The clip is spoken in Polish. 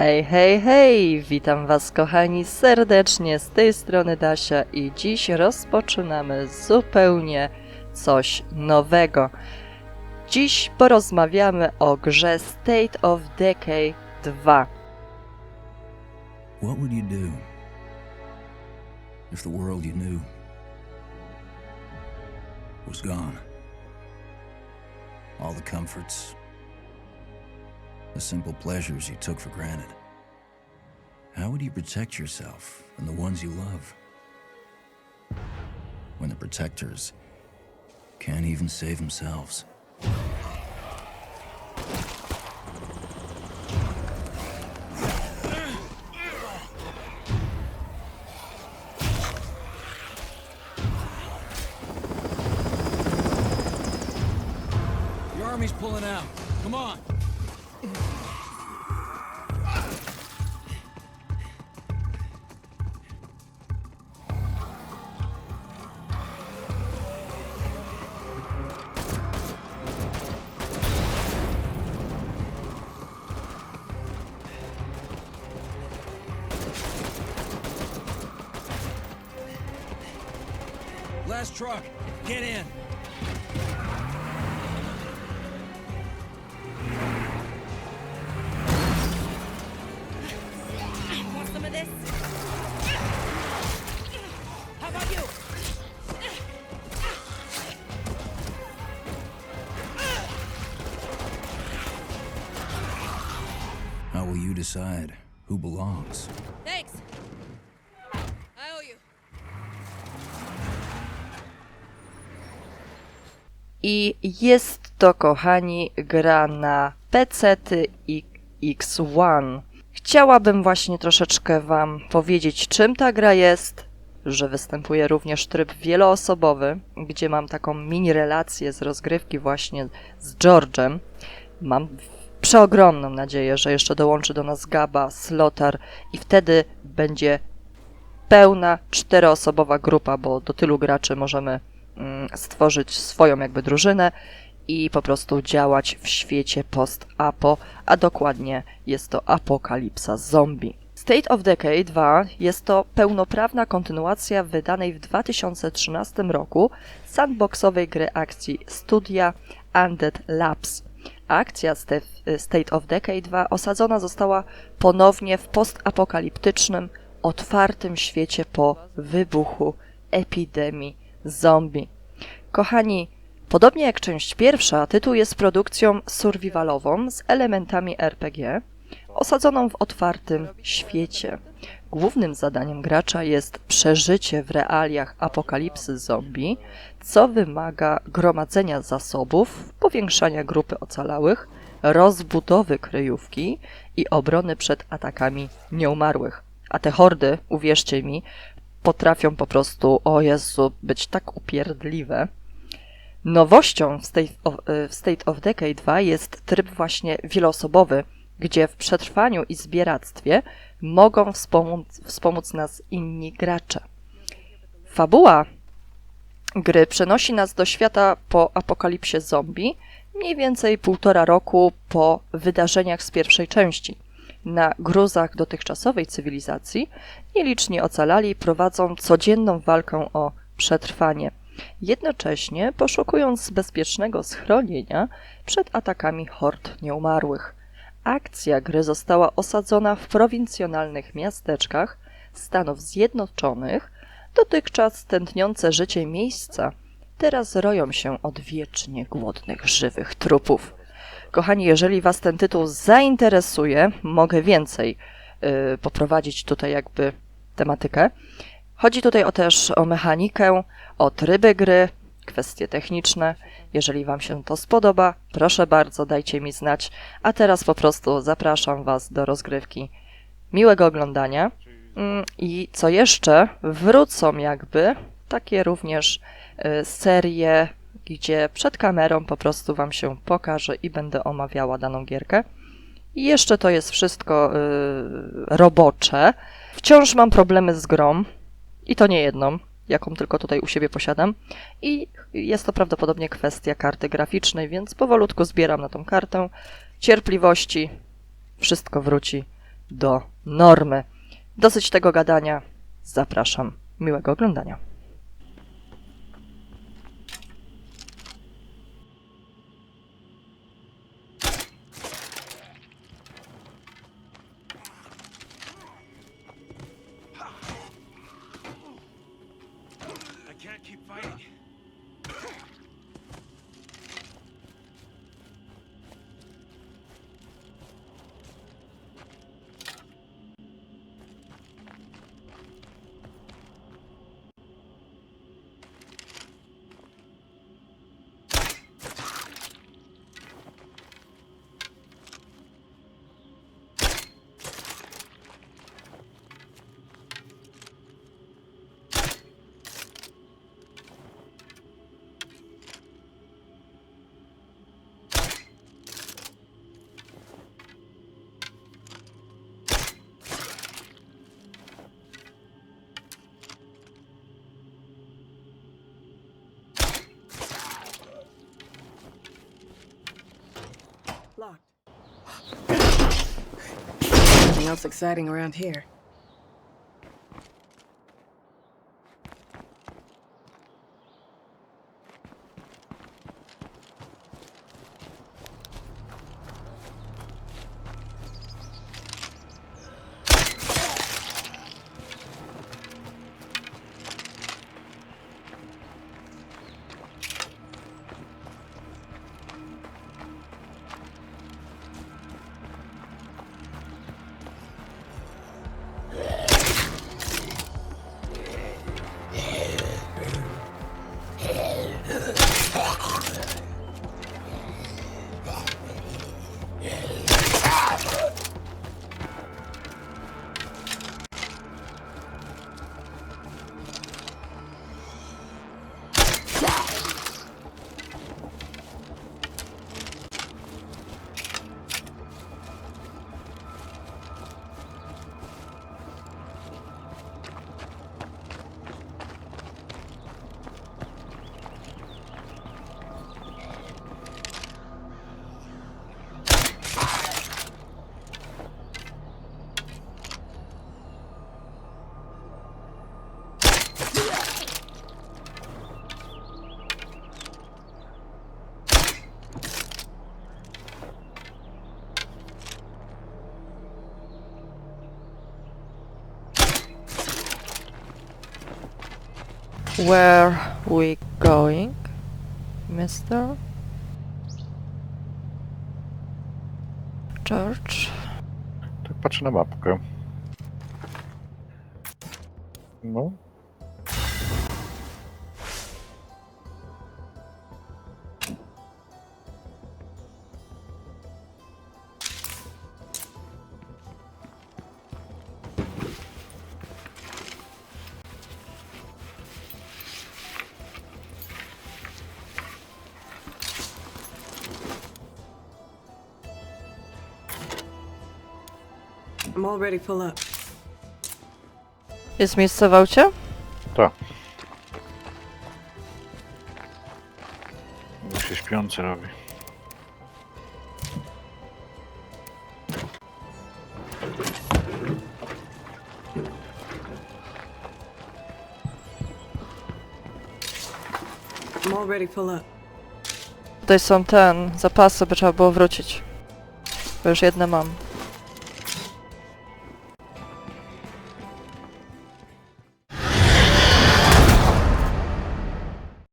Hej, hej, hej! Witam Was, kochani, serdecznie z tej strony Dasia i dziś rozpoczynamy zupełnie coś nowego. Dziś porozmawiamy o grze State of Decay 2. What would you do if the world you knew was gone? All the comforts, the simple pleasures you took for granted. How would you protect yourself and the ones you love? When the protectors can't even save themselves. The army's pulling out. Come on. Last truck. Get in. Want some of this? How about you? How will you decide who belongs? Thanks. I jest to, kochani, gra na PC i X1. Chciałabym właśnie troszeczkę Wam powiedzieć, czym ta gra jest, że występuje również tryb wieloosobowy, gdzie mam taką mini relację z rozgrywki właśnie z George'em. Mam przeogromną nadzieję, że jeszcze dołączy do nas Gaba, Slotar i wtedy będzie pełna czteroosobowa grupa, bo do tylu graczy możemy stworzyć swoją jakby drużynę i po prostu działać w świecie post-apo, a dokładnie jest to apokalipsa zombie. State of Decay 2 jest to pełnoprawna kontynuacja wydanej w 2013 roku sandboxowej gry akcji studia Undead Labs. Akcja State of Decay 2 osadzona została ponownie w postapokaliptycznym, otwartym świecie po wybuchu epidemii zombie. Kochani, podobnie jak część pierwsza, tytuł jest produkcją survivalową z elementami RPG, osadzoną w otwartym świecie. Głównym zadaniem gracza jest przeżycie w realiach apokalipsy zombie, co wymaga gromadzenia zasobów, powiększania grupy ocalałych, rozbudowy kryjówki i obrony przed atakami nieumarłych. A te hordy, uwierzcie mi, potrafią po prostu, o Jezu, być tak upierdliwe. Nowością w State of, w State of Decay 2 jest tryb właśnie wieloosobowy, gdzie w przetrwaniu i zbieractwie mogą wspomóc, wspomóc nas inni gracze. Fabuła gry przenosi nas do świata po apokalipsie zombie, mniej więcej półtora roku po wydarzeniach z pierwszej części. Na gruzach dotychczasowej cywilizacji nieliczni ocalali prowadzą codzienną walkę o przetrwanie, jednocześnie poszukując bezpiecznego schronienia przed atakami hord nieumarłych. Akcja gry została osadzona w prowincjonalnych miasteczkach Stanów Zjednoczonych, dotychczas tętniące życie miejsca teraz roją się od wiecznie głodnych żywych trupów. Kochani, jeżeli Was ten tytuł zainteresuje, mogę więcej y, poprowadzić tutaj jakby tematykę. Chodzi tutaj o też o mechanikę, o tryby gry, kwestie techniczne. Jeżeli Wam się to spodoba, proszę bardzo, dajcie mi znać. A teraz po prostu zapraszam Was do rozgrywki. Miłego oglądania. Mm, I co jeszcze, wrócą jakby takie również y, serie, gdzie przed kamerą po prostu Wam się pokażę i będę omawiała daną gierkę. I jeszcze to jest wszystko y, robocze. Wciąż mam problemy z grą i to nie jedną, jaką tylko tutaj u siebie posiadam. I jest to prawdopodobnie kwestia karty graficznej, więc powolutku zbieram na tą kartę. Cierpliwości, wszystko wróci do normy. Dosyć tego gadania. Zapraszam. Miłego oglądania. Keep fighting. Else exciting around here. Where we going, mister? George? Tak patrzę na mapkę. No. I'm all ready, pull up. Jest miejsce w aucie? Tak. Jak się śpiący robi. I'm all ready, pull up. Tutaj są ten, zapasy, by trzeba było wrócić. Bo już jedne mam.